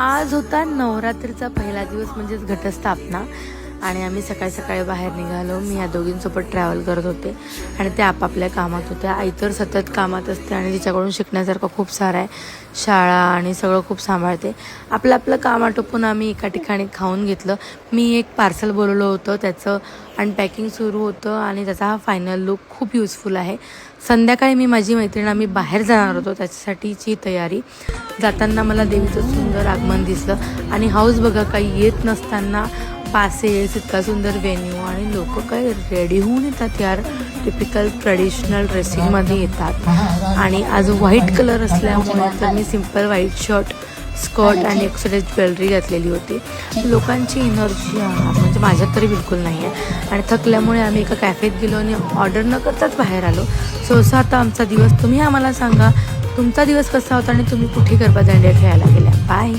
आज होता नवरात्रीचा पहिला दिवस म्हणजेच घटस्थापना. आणि आम्ही सकाळी सकाळी बाहेर निघालो. मी या दोघींसोबत ट्रॅव्हल करत होते. आणि ते आपापल्या कामात होत्या. आई तर सतत कामात असते आणि तिच्याकडून शिकण्यासारखं खूप सारं आहे. शाळा आणि सगळं खूप सांभाळते. आपलं आपलं काम आटोपून आम्ही एका ठिकाणी खाऊन घेतलं. मी एक पार्सल बोलवलं होतं. त्याचं अनपॅकिंग सुरू होतं आणि त्याचा हा फायनल लुक खूप युजफुल आहे. संध्याकाळी मी माझी मैत्रीण आम्ही बाहेर जाणार होतो. त्याच्यासाठीची तयारी. जाताना मला देवीचं सुंदर आगमन दिसलं. आणि हाऊस बघा काही येत नसताना पासेस इतका सुंदर वेन्यू आणि लोक काय रेडी होऊन येतात यार. टिपिकल ट्रेडिशनल ड्रेसिंगमध्ये येतात. आणि आज व्हाईट कलर असल्यामुळे तर मी सिंपल व्हाईट शर्ट स्कर्ट आणि एक्सरेज ज्वेलरी घातलेली होती. लोकांची एनर्जी म्हणजे माझ्यात तरी बिलकुल नाही आहे आणि थकल्यामुळे आम्ही एका कॅफेत गेलो आणि ऑर्डर न करताच बाहेर आलो. सो असा आता आमचा दिवस. तुम्ही आम्हाला सांगा तुमचा दिवस कसा होता आणि तुम्ही कुठे गरबा दांड्या खेळायला गेल्या? बाय